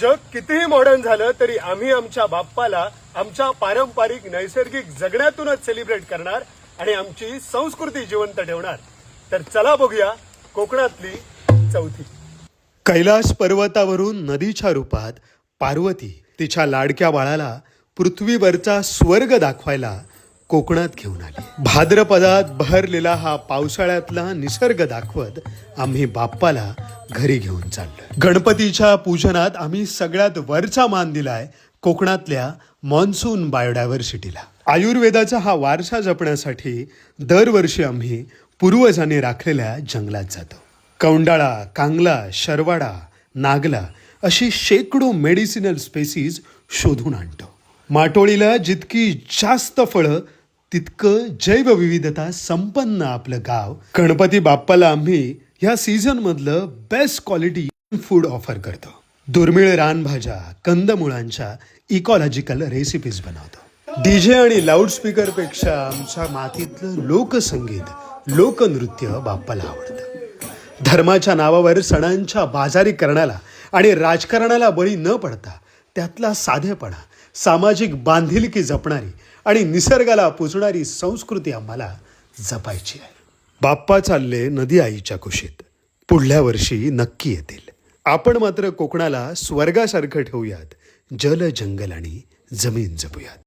जग कितीही मॉडर्न झालं तरी आम्ही आमच्या बाप्पाला आमच्या पारंपरिक नैसर्गिक जगण्यातूनच सेलिब्रेट करणार आणि आमची संस्कृती जिवंत ठेवणार. तर चला बघूया कोकणातली चौथी. कैलास पर्वतावरून नदीच्या रूपात पार्वती तिच्या लाडक्या बाळाला पृथ्वीवरचा स्वर्ग दाखवायला कोकणात घेऊन आली. भाद्रपदात बहरलेला हा पावसाळ्यातला निसर्ग दाखवत आम्ही बाप्पाला घरी घेऊन चाललो गणपतीच्या पूजनात आम्ही सगळ्यात वरचा मान दिलाय कोकणातल्या मॉन्सून बायोडायव्हर्सिटीला. आयुर्वेदाचा हा वारसा जपण्यासाठी दरवर्षी आम्ही पूर्वजांनी राखलेल्या जंगलात जातो. कौंडाळा कांगला शरवाडा नागला अशी शेकडो मेडिसिनल स्पेसीज शोधून आणतो. माटोळीला जितकी जास्त फळं तितकं जैवविविधता संपन्न आपलं गाव. गणपती बाप्पाला आम्ही ह्या सीझनमधलं बेस्ट क्वालिटी फूड ऑफर करतो. दुर्मिळ रानभाज्या कंदमुळांच्या इकॉलॉजिकल रेसिपीज बनवतो. डीजे आणि लाऊडस्पीकरपेक्षा आमच्या मातीतलं लोकसंगीत लोकनृत्य बाप्पाला आवडतं. धर्माच्या नावावर सणांच्या बाजारीकरणाला आणि राजकारणाला बळी न पडता त्यातला साधेपणा सामाजिक बांधिलकी जपणारी आणि निसर्गाला पुजणारी संस्कृती आम्हाला जपायची आहे. बाप्पा चालले नदी आईच्या कुशीत. पुढल्या वर्षी नक्की येतील. आपण मात्र कोकणाला स्वर्गासारखं ठेवूयात. जल जंगल आणि जमीन जपूयात.